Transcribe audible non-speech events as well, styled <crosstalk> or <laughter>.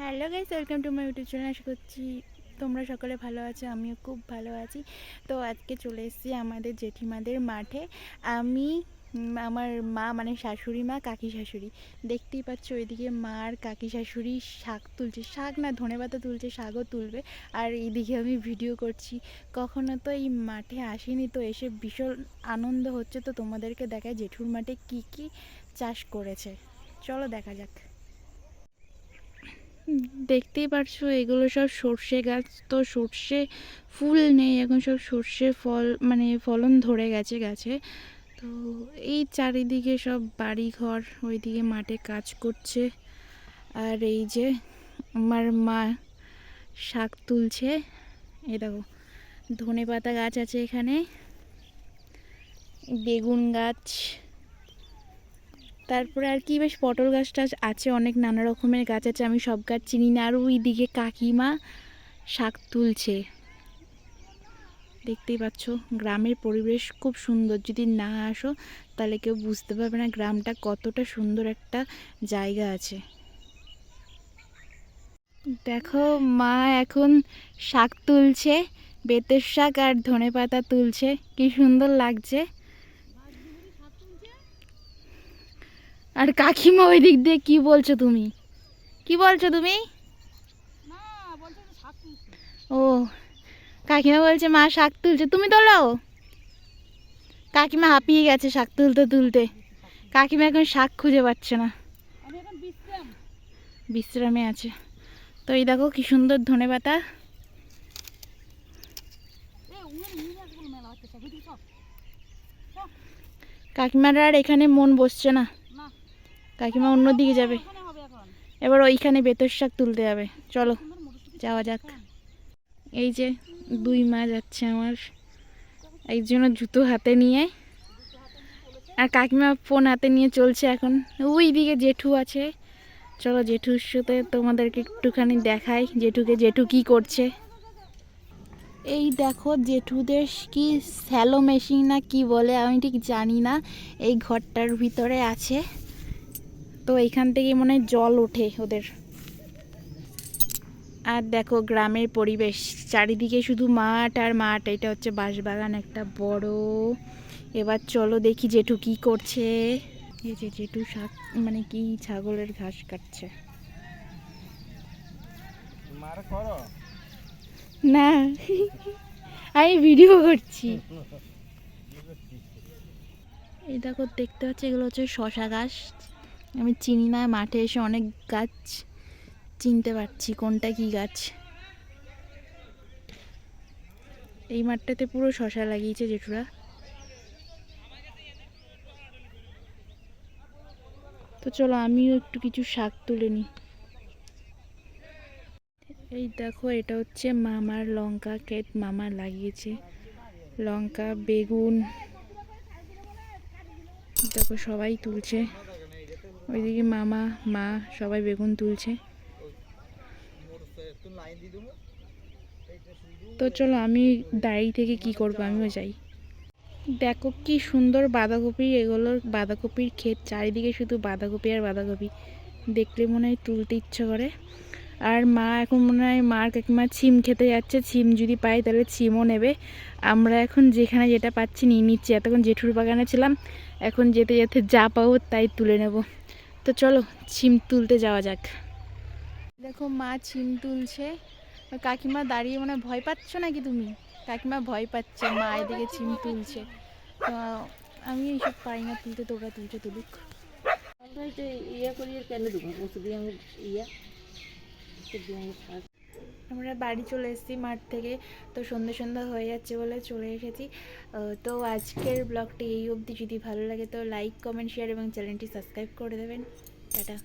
Hello guys, welcome to my YouTube channel. আশা করছি তোমরা সকলে ভালো আছো, আমিও খুব ভালো আছি। তো আজকে চলে এসেছি আমাদের জেঠিমাদের মাঠে। আমি আমার মা মানে শাশুড়ি মা, কাকি শাশুড়ি। দেখতেই পাচ্ছ ওইদিকে মা আর কাকি শাশুড়ি শাক তুলছে। শাক না ধনেপাতা তুলছে, শাকও তুলবে। আর এইদিকে আমি ভিডিও করছি। কখনো তো এই মাঠে আসিনি, তো এসে ভীষণ আনন্দ হচ্ছে। তো তোমাদেরকে দেখায় জেঠুর মাঠে কি কি চাষ করেছে। চলো দেখা যাক। দেখতেই পারছ, এগুলো সব সর্ষে গাছ। তো সর্ষে ফুল নেই, এখন সব সর্ষে ফল মানে ফলন ধরে গেছে গাছে। তো এই চারিদিকে সব বাড়ি ঘর ওইদিকে মাঠে কাজ করছে। আর এই যে আমার মা শাক তুলছে। এ দেখো ধনে পাতা গাছ আছে এখানে। বেগুন গাছ। তারপরে আর কি, বেশ পটল গাছ টাছ আছে, অনেক নানা রকমের গাছ আছে, আমি সব গাছ চিনি না। আর ওই দিকে কাকিমা শাক তুলছে। দেখতেই পাচ্ছ, গ্রামের পরিবেশ খুব সুন্দর। যদি না আসো, তাহলে কেউ বুঝতে পারবে না গ্রামটা কতটা সুন্দর একটা জায়গা আছে। দেখো, মা এখন শাক তুলছে, বেতের শাক আর ধনে পাতা তুলছে। কি সুন্দর লাগছে। আর কাকিমা ওই দিক দিয়ে কি বলছো তুমি? কি বলছো তুমি? ও কাকিমা বলছে মা শাক তুলছে। তুমি তোলো কাকিমা হাঁপিয়ে গেছে শাক তুলতে তুলতে। কাকিমা এখন শাক খুঁজে পাচ্ছে না। বিশ্রামে। আছে। তো এই দেখো কি সুন্দর ধনে পাতা। কাকিমার আর এখানে মন বসছে না। কাকিমা অন্যদিকে যাবে। এবার ওইখানে বেতর শাক তুলতে যাবে। চলো, যাওয়া যাক। এই যে দুই মা যাচ্ছে আমার। একজনের জুতো হাতে নিয়ে, আর কাকিমা ফোন হাতে নিয়ে চলছে এখন। ওই দিকে জেঠু আছে। চলো জেঠুর সাথে তোমাদেরকে একটুখানি দেখাই, জেঠুকে জেঠু কি করছে। এই দেখো জেঠুদের কি স্যালো মেশিন না কি বলে, আমি ঠিক জানি না। এই ঘরটার ভিতরে আছে। তো এইখান থেকে মনে হয় জল ওঠে ওদের। আর দেখো গ্রামের পরিবেশ চারিদিকে শুধু মাঠ আর মাঠ এটা হচ্ছে বাঁশবাগান একটা বড়। এবার চলো দেখি জেঠু কি করছে। এই যে জেঠু শাক মানে কি ছাগলের ঘাস কাটছে। না আমি ভিডিও করছি। <laughs> এই দেখো দেখতে হচ্ছে এগুলো হচ্ছে শশা গাছ আমি চিনি না, মাঠে এসে অনেক গাছ চিনতে পারছি কোনটা কি গাছ। এই মাঠটাতে পুরো শশা লাগিয়েছে জেঠুরা। তো চলো আমিও একটু কিছু শাক তুলে নিই। এই দেখো, এটা হচ্ছে মামার লঙ্কা ক্ষেত, মামা লাগিয়েছে। লঙ্কা, বেগুন, দেখো সবাই তুলছে। ওইদিকে মামা, মা সবাই বেগুন তুলছে। তো চলো আমি দাঁড়িয়ে থেকে কি করব, আমিও যাই। দেখো কি সুন্দর বাঁধাকপি এগুলোর বাঁধাকপির ক্ষেত, চারিদিকে শুধু বাঁধাকপি আর বাঁধাকপি। দেখলে মনে হয় তুলতে ইচ্ছে করে। আর মা এখন মনে হয় মার কাকিমা ছিম খেতে যাচ্ছে, ছিম যদি পাই তাহলে ছিমও নেবে। আমরা এখন যেখানে যেটা পাচ্ছি নিয়ে নিচ্ছি। এতক্ষণ জেঠুর বাগানে ছিলাম, এখন যেতে যেতে যা পাবো তাই তুলে নেব। তো চলো ছিম তুলতে যাওয়া যাক। দেখো মা ছিম তুলছে। কাকিমা দাঁড়িয়ে মনে হয় ভয় পাচ্ছ নাকি তুমি? কাকিমা ভয় পাচ্ছে মা এদিকে ছিম তুলছে। তো আমি এইসব পারি না তুলতে তোরা তুলছে তুলুক। ইয়া করি কেন দেবো? ওষুধ দিয়ে আমি ইয়া ওষুধ দিয়ে আমি আমরা বাড়ি চলে এসেছি মাঠ থেকে, তো সন্ধ্যে সন্ধ্যা হয়ে যাচ্ছে বলে চলে এসেছি। তো আজকের ব্লগটি এই অবধি। যদি ভালো লাগে তো লাইক কমেন্ট শেয়ার এবং চ্যানেলটি সাবস্ক্রাইব করে দেবেন। টাটা।